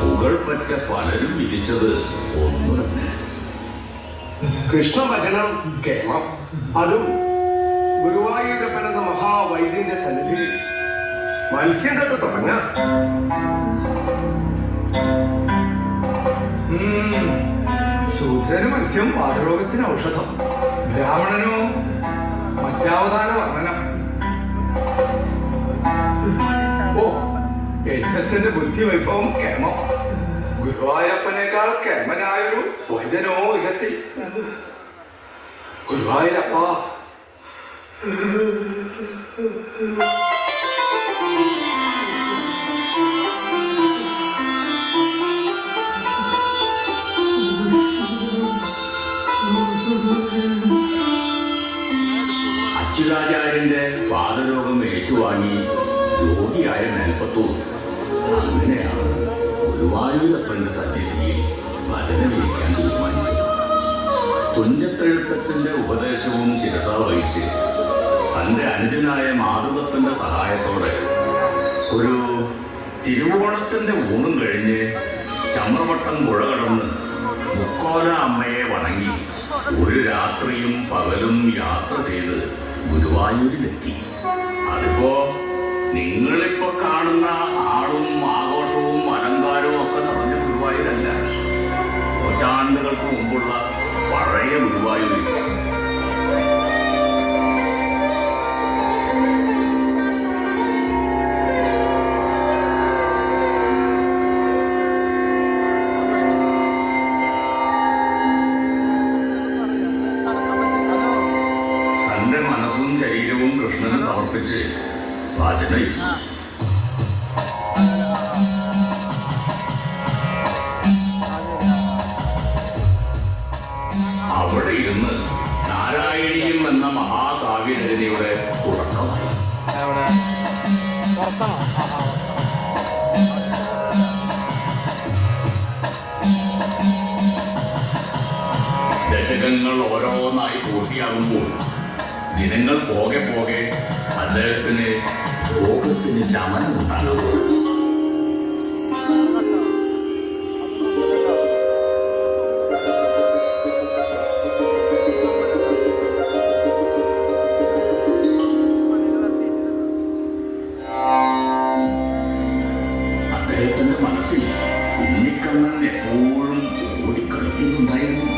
പുകൾപ്പറ്റ പലരും വിധിച്ചത് ഒന്നു തന്നെ കൃഷ്ണവചനം കേരളം. അതും ഗുരുവായൂരപ്പൻ എന്ന മഹാവൈദ്യന്റെ സന്നിധി മത്സ്യം തുടങ്ങ. തുടങ്ങ ശൂദ്രന് മത്സ്യം വാതരോഗത്തിന് ഔഷധം. ബ്രാഹ്മണനോ മത്സ്യാവതാര വർണനം ഓ എഴുത്തച്ഛന്റെ ബുദ്ധി വൈഭവം കേമം. ഗുരുവായൂരപ്പനേക്കാൾ കേമനായൊരു വൈദ്യനോ ഇഹത്തിൽ. ഗുരുവായൂരപ്പ. അച്യുതാചാര്യന്റെ പാദരോഗം ഏറ്റുവാങ്ങി രോഗിയായ മേൽപ്പത്തൂർ. അങ്ങനെയാണ് ഗുരുവായൂരപ്പന്റെ സന്നിധിയിൽ ഭജനമിരിക്കാൻ തീരുമാനിച്ചത്. തുഞ്ചത്തെഴുത്തച്ഛന്റെ ഉപദേശവും ശിരസ വഹിച്ച് തന്റെ അനുജനായ മാധവത്തിന്റെ സഹായത്തോടെ ഒരു തിരുവോണത്തിന്റെ ഊണും കഴിഞ്ഞ് ചമ്രവട്ടം പുഴ കടന്ന് മുക്കോല അമ്മയെ വണങ്ങി ഒരു രാത്രിയും പകലും യാത്ര ചെയ്ത് ഗുരുവായൂരിലെത്തി. അതിപ്പോ നിങ്ങളിപ്പോ കാണുന്ന ആളും ആഘോഷവും അലങ്കാരവും ഒക്കെ നിറഞ്ഞ ഗുരുവായൂരല്ല. നൂറ്റാണ്ടുകൾക്ക് മുമ്പുള്ള പഴയ ഗുരുവായൂർ മനസ്സും ശരീരവും കൃഷ്ണന് സമർപ്പിച്ച് വാചനയിൽ അവിടെ ഇരുന്ന് നാരായണീയം എന്ന മഹാകാവ്യരചനയുടെ തുടക്കമായി. ദശകങ്ങൾ ഓരോന്നായി പൂർത്തിയാകുമ്പോൾ ജനങ്ങൾ പോകെ പോകെ അദ്ദേഹത്തിന് രോഗത്തിന് ശമനം ഉണ്ടാകും. അദ്ദേഹത്തിന്റെ മനസ്സിൽ ഉണ്ണിക്കണ്ണൻ എപ്പോഴും ഓടിക്കളിക്കുന്നുണ്ടായിരുന്നു.